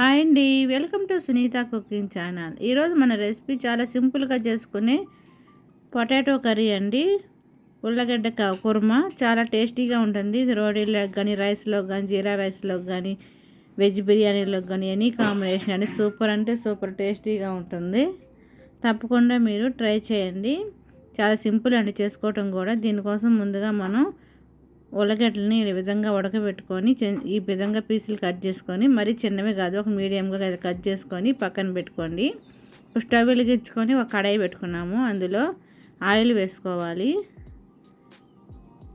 Hi అండి. Welcome to Sunitha cooking channel. ఈరోజు మన రెసిపీ చాలా సింపుల్గా చేసుకునే పొటాటో కర్రీ అండి. ఉల్లగడ్డ కుర్మా చాలా టేస్టీగా ఉంటుంది. ఇది రోడీలో కానీ రైస్లో కానీ జీరా రైస్లో కానీ వెజ్ బిర్యానీలో కానీ ఎనీ కాంబినేషన్ అండి. సూపర్ అంటే సూపర్ టేస్టీగా ఉంటుంది. తప్పకుండా మీరు ట్రై చేయండి. చాలా సింపుల్ అండి చేసుకోవటం కూడా. దీనికోసం ముందుగా మనం ఉల్లగడ్డలని ఈ విధంగా ఉడకబెట్టుకొని ఈ విధంగా పీసులు కట్ చేసుకొని మరీ చిన్నవి కాదు ఒక మీడియంగా కట్ చేసుకొని పక్కన పెట్టుకోండి. స్టవ్ వెలిగించుకొని ఒక కడాయి పెట్టుకున్నాము. అందులో ఆయిల్ వేసుకోవాలి.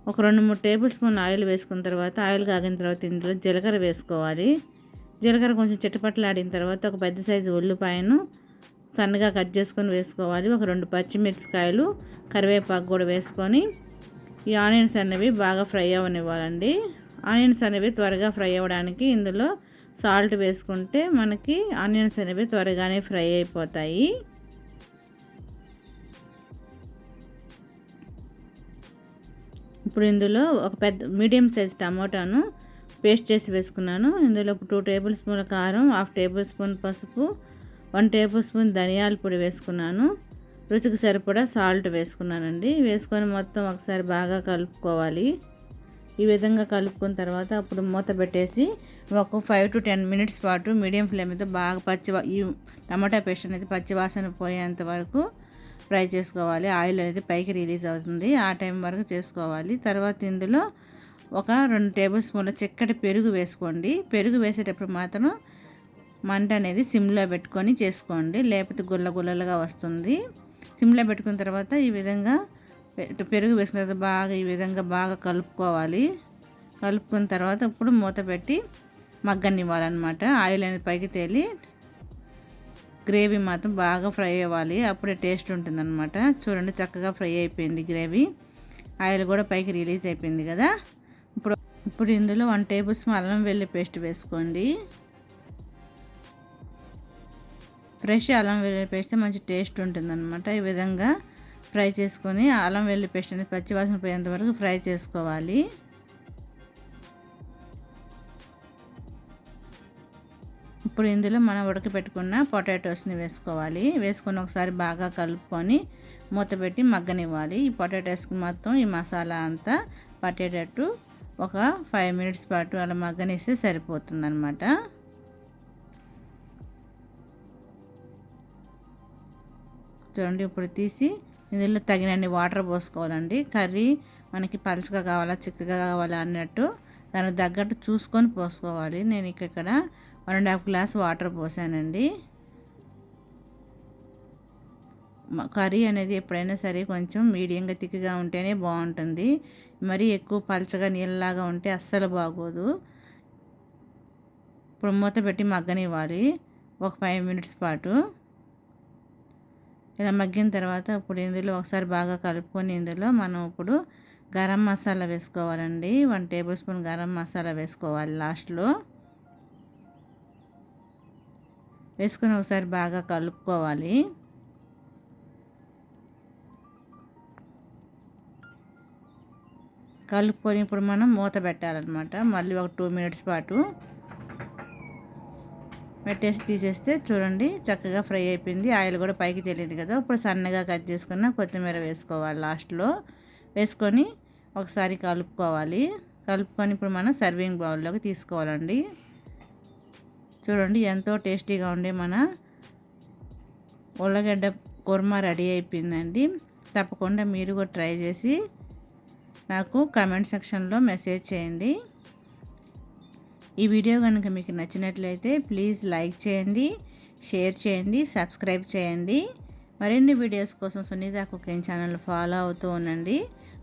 ఒక రెండు మూడు టేబుల్ స్పూన్ ఆయిల్ వేసుకున్న తర్వాత ఆయిల్ కాగిన తర్వాత ఇందులో జీలకర్ర వేసుకోవాలి. జీలకర్ర కొంచెం చిట్టపట్లాడిన తర్వాత ఒక పెద్ద సైజు ఉల్లిపాయను సన్నగా కట్ చేసుకొని వేసుకోవాలి. ఒక రెండు పచ్చిమిరపకాయలు కరివేపాకు కూడా వేసుకొని ఈ ఆనియన్స్ అనేవి బాగా ఫ్రై అవ్వనివ్వాలండి ఆనియన్స్ అనేవి త్వరగా ఫ్రై అవ్వడానికి ఇందులో సాల్ట్ వేసుకుంటే మనకి ఆనియన్స్ అనేవి త్వరగానే ఫ్రై అయిపోతాయి. ఇప్పుడు ఇందులో ఒక పెద్ద మీడియం సైజ్ టమాటాను పేస్ట్ చేసి వేసుకున్నాను. ఇందులో టూ టేబుల్ స్పూన్ కారం హాఫ్ టేబుల్ స్పూన్ పసుపు వన్ టేబుల్ స్పూన్ ధనియాల పొడి వేసుకున్నాను. రుచికి సరిపడా సాల్ట్ వేసుకున్నానండి. వేసుకొని మొత్తం ఒకసారి బాగా కలుపుకోవాలి. ఈ విధంగా కలుపుకున్న తర్వాత అప్పుడు మూత పెట్టేసి ఒక ఫైవ్ టు టెన్ మినిట్స్ పాటు మీడియం ఫ్లేమ్ మీద బాగా పచ్చి ఈ టమాటా పేస్ట్ అనేది పచ్చి వాసన పోయేంత వరకు ఫ్రై చేసుకోవాలి. ఆయిల్ అనేది పైకి రిలీజ్ అవుతుంది. ఆ టైం వరకు చేసుకోవాలి. తర్వాత ఇందులో ఒక రెండు టేబుల్ స్పూన్ల చిక్కటి పెరుగు వేసుకోండి. పెరుగు వేసేటప్పుడు మాత్రం మంట అనేది సిమ్లో పెట్టుకొని చేసుకోండి. లేకపోతే గుల్ల గుల్లలుగా వస్తుంది. సిమ్లో పెట్టుకున్న తర్వాత ఈ విధంగా పెరుగు వేసిన తర్వాత బాగా ఈ విధంగా బాగా కలుపుకోవాలి. కలుపుకున్న తర్వాత ఇప్పుడు మూత పెట్టి మగ్గనివ్వాలన్నమాట. ఆయిల్ అనేది పైకి తేలి గ్రేవీ మాత్రం బాగా ఫ్రై అవ్వాలి. అప్పుడే టేస్ట్ ఉంటుందన్నమాట. చూడండి చక్కగా ఫ్రై అయిపోయింది గ్రేవీ. ఆయిల్ కూడా పైకి రిలీజ్ అయిపోయింది కదా. ఇప్పుడు ఇప్పుడు ఇందులో వన్ టేబుల్ స్పూన్ అల్లం వెల్లి పేస్ట్ వేసుకోండి. ఫ్రెష్ అల్లం వెల్లుల్లి పేస్ట్ మంచి టేస్ట్ ఉంటుందన్నమాట. ఈ విధంగా ఫ్రై చేసుకొని అల్లం వెల్లుల్లి పేస్ట్ అనేది పచ్చివాసన పోయేంత వరకు ఫ్రై చేసుకోవాలి. ఇప్పుడు ఇందులో మనం ఉడకపెట్టుకున్న పొటాటోస్ని వేసుకోవాలి. వేసుకొని ఒకసారి బాగా కలుపుకొని మూత పెట్టి మగ్గనివ్వాలి. ఈ పొటాటోస్కి మొత్తం ఈ మసాలా అంతా పట్టేటట్టు ఒక ఫైవ్ మినిట్స్ పాటు అలా మగ్గనిస్తే సరిపోతుందన్నమాట. చూడండి ఇప్పుడు తీసి ఇందులో తగినన్ని వాటర్ పోసుకోవాలండి. కర్రీ మనకి పలుచగా కావాలా చిక్కగా కావాలా అన్నట్టు దానికి తగ్గట్టు చూసుకొని పోసుకోవాలి. నేను ఇక్కడ one and half glass water పోసానండి. Curry అనేది ఎప్పుడైనా సరే కొంచెం మీడియంగా తిక్కగా ఉంటేనే బాగుంటుంది. మరీ ఎక్కువ పలచగా నీళ్ళలాగా ఉంటే అస్సలు బాగోదు. ఇప్పుడు మూత పెట్టి మగ్గనివ్వాలి. ఒక ఫైవ్ మినిట్స్ పాటు. ఇలా మగ్గిన తర్వాత ఇప్పుడు ఇందులో ఒకసారి బాగా కలుపుకొని ఇందులో మనం ఇప్పుడు గరం మసాలా వేసుకోవాలండి. One table spoon garam masala వేసుకోవాలి లాస్ట్లో. వేసుకొని ఒకసారి బాగా కలుపుకోవాలి. కలుపుకొని ఇప్పుడు మనం మూత పెట్టాలన్నమాట. మళ్ళీ ఒక టూ మినిట్స్ పాటు పెట్టేసి తీసేస్తే చూడండి చక్కగా ఫ్రై అయిపోయింది. ఆయిల్ కూడా పైకి తెలియదు కదా. ఇప్పుడు సన్నగా కట్ చేసుకున్న కొత్తిమీర వేసుకోవాలి లాస్ట్లో. వేసుకొని ఒకసారి కలుపుకోవాలి. కలుపుకొని ఇప్పుడు మనం సర్వింగ్ బౌల్లోకి తీసుకోవాలండి. చూడండి ఎంతో టేస్టీగా ఉండే మన ఉల్లగడ్డ కుర్మా రెడీ అయిపోయిందండి. తప్పకుండా మీరు కూడా ట్రై చేసి నాకు కమెంట్ సెక్షన్లో మెసేజ్ చేయండి. ఈ వీడియో కనుక మీకు నచ్చినట్లయితే ప్లీజ్ లైక్ చేయండి షేర్ చేయండి సబ్స్క్రైబ్ చేయండి. మరిన్ని వీడియోస్ కోసం సునీత కుకింగ్ ఛానల్ ఫాలో అవుతూ ఉండండి.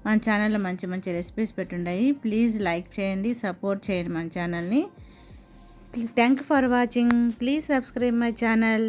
మన ఛానల్లో మంచి మంచి రెసిపీస్ పెట్టుండాయి ప్లీజ్ లైక్ చేయండి సపోర్ట్ చేయండి మన ఛానల్ని. Thank for watching please subscribe my channel